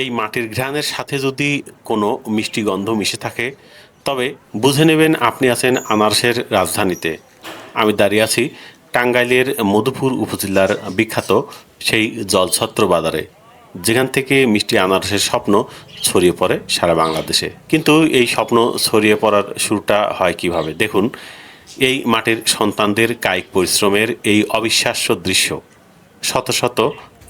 এই মাটির ঘ্রাণের সাথে যদি কোনো মিষ্টি গন্ধ মিশে থাকে, তবে বুঝে নেবেন আপনি আছেন আনারসের রাজধানীতে। আমি দাঁড়িয়ে আছি টাঙ্গাইলের মধুপুর উপজেলার বিখ্যাত সেই জলছত্র বাজারে, যেখান থেকে মিষ্টি আনারসের স্বপ্ন ছড়িয়ে পড়ে সারা বাংলাদেশে। কিন্তু এই স্বপ্ন ছড়িয়ে পড়ার শুরুটা হয় কীভাবে? দেখুন, এই মাটির সন্তানদের কায়িক পরিশ্রমের এই অবিশ্বাস্য দৃশ্য। শত শত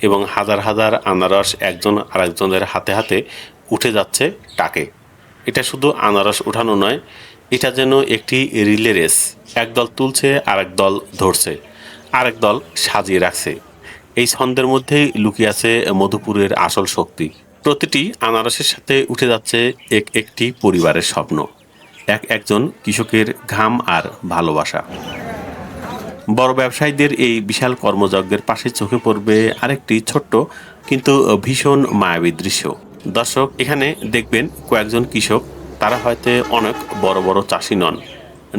এবং হাজার হাজার আনারস একজন আরেকজনের হাতে হাতে উঠে যাচ্ছে টাকে। এটা শুধু আনারস উঠানো নয়, এটা যেন একটি রিলে রেস। একদল তুলছে, আরেক দল ধরছে, আরেক দল সাজিয়ে রাখছে। এই ছন্দের মধ্যেই লুকিয়ে আছে মধুপুরের আসল শক্তি। প্রতিটি আনারসের সাথে উঠে যাচ্ছে এক একটি পরিবারের স্বপ্ন, এক একজন কৃষকের ঘাম আর ভালোবাসা। বড় ব্যবসায়ীদের এই বিশাল কর্মযজ্ঞের পাশে চোখে পড়বে আরেকটি ছোট্ট কিন্তু ভীষণ মায়াবী দৃশ্য। দর্শক, এখানে দেখবেন কয়েকজন কৃষক, তারা হয়তো অনেক বড় বড় চাষি নন।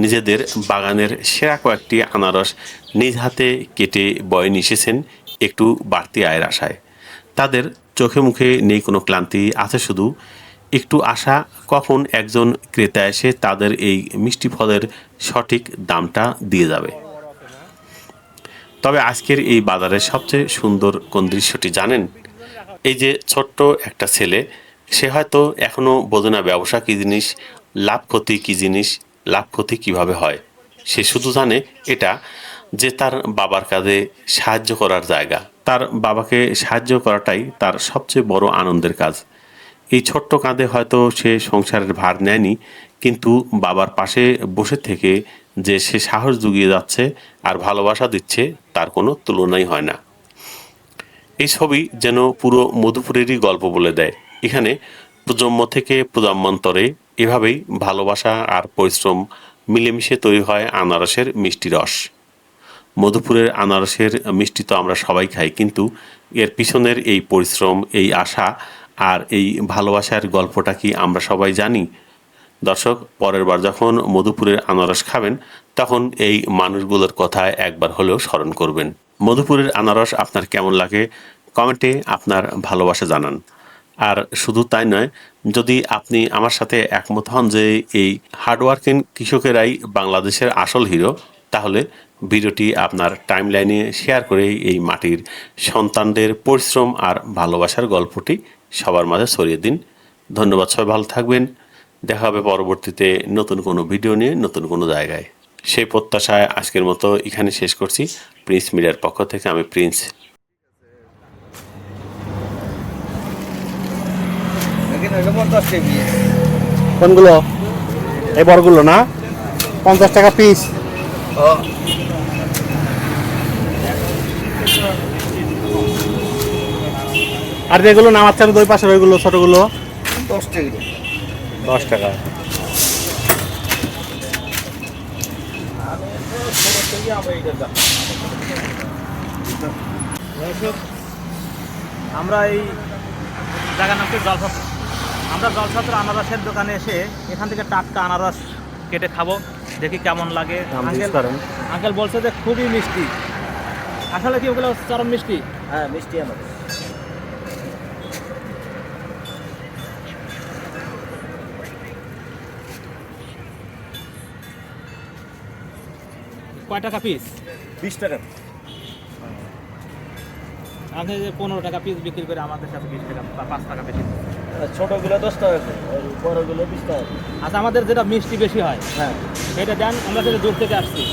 নিজেদের বাগানের সেরা কয়েকটি আনারস নিজ হাতে কেটে বয়ে নিয়ে এসেছেন একটু বাড়তি আয়ের আশায়। তাদের চোখে মুখে নেই কোনো ক্লান্তি, আছে শুধু একটু আশা কখন একজন ক্রেতা এসে তাদের এই মিষ্টি ফলের সঠিক দামটা দিয়ে যাবে। তবে আজকের এই বাজারের সবচেয়ে সুন্দর কোন দৃশ্যটি জানেন? এই যে ছোট্ট একটা ছেলে, সে হয়তো এখনও বোঝে না ব্যবসা কী জিনিস, লাভ ক্ষতি কী জিনিস, লাভ ক্ষতি কীভাবে হয়। সে শুধু জানে এটা যে তার বাবার কাজে সাহায্য করার জায়গা। তার বাবাকে সাহায্য করাটাই তার সবচেয়ে বড় আনন্দের কাজ। এই ছোট্ট কাঁধে হয়তো সে সংসারের ভার নেয়নি, কিন্তু বাবার পাশে বসে থেকে যে সে সাহস জুগিয়ে যাচ্ছে আর ভালোবাসা দিচ্ছে তার কোনো তুলনাই হয় না। এই ছবি যেন পুরো মধুপুরেরই গল্প বলে দেয়। এখানে প্রজন্ম থেকে প্রজন্মান্তরে এভাবেই ভালোবাসা আর পরিশ্রম মিলেমিশে তৈরি হয় আনারসের মিষ্টি রস। মধুপুরের আনারসের মিষ্টি তো আমরা সবাই খাই, কিন্তু এর পিছনের এই পরিশ্রম, এই আশা আর এই ভালোবাসার গল্পটা কি আমরা সবাই জানি? দর্শক, পরের বার যখন মধুপুরের আনারস খাবেন, তখন এই মানুষগুলোর কথা একবার হলেও স্মরণ করবেন। মধুপুরের আনারস আপনার কেমন লাগে? কমেন্টে আপনার ভালোবাসা জানান। আর শুধু তাই নয়, যদি আপনি আমার সাথে একমত হন যে এই হার্ডওয়ার্কিং কৃষকেরাই বাংলাদেশের আসল হিরো, তাহলে ভিডিওটি আপনার টাইমলাইনে শেয়ার করে এই মাটির সন্তানদের পরিশ্রম আর ভালোবাসার গল্পটি সবার মাঝে ছড়িয়ে দিন। ধন্যবাদ, সবাই ভালো থাকবেন। দেখা হবে পরবর্তীতে নতুন কোনো ভিডিও নিয়ে নতুন কোনো জায়গায়। সেই প্রত্যাশায় আজকের মতো এখানে শেষ করছি। প্রিন্স মিডিয়ার পক্ষ থেকে আমি প্রিন্স। কোনগুলো? এই বড়গুলো না? পঞ্চাশ টাকা পিস আর যেগুলো নামাচ্ছে আমি দুই পাশের ওইগুলো ছোটগুলো? দশ কেজি দশ টাকা। আমরা এই জায়গার নাম জলছত্র আমরা জলছত্র আনারসের দোকানে এসে এখান থেকে টাটকা আনারস কেটে খাব। দেখি কেমন লাগে। আঙ্কেল বলছে যে খুবই মিষ্টি। আসলে কি ওগুলো চরম মিষ্টি? হ্যাঁ মিষ্টি আমার কয় টাকা পিস বিশ টাকা। আগে যে পনেরো টাকা পিস বিক্রি করে আমাদের কাছে বিশ টাকা বা পাঁচ টাকা বেশি ছোটোগুলো দশ টাকা বড়গুলো বিশ টাকা। আচ্ছা আমাদের যেটা মিষ্টি বেশি হয় হ্যাঁ। সেটা দেন আমরা যেটা দূর থেকে আসছি।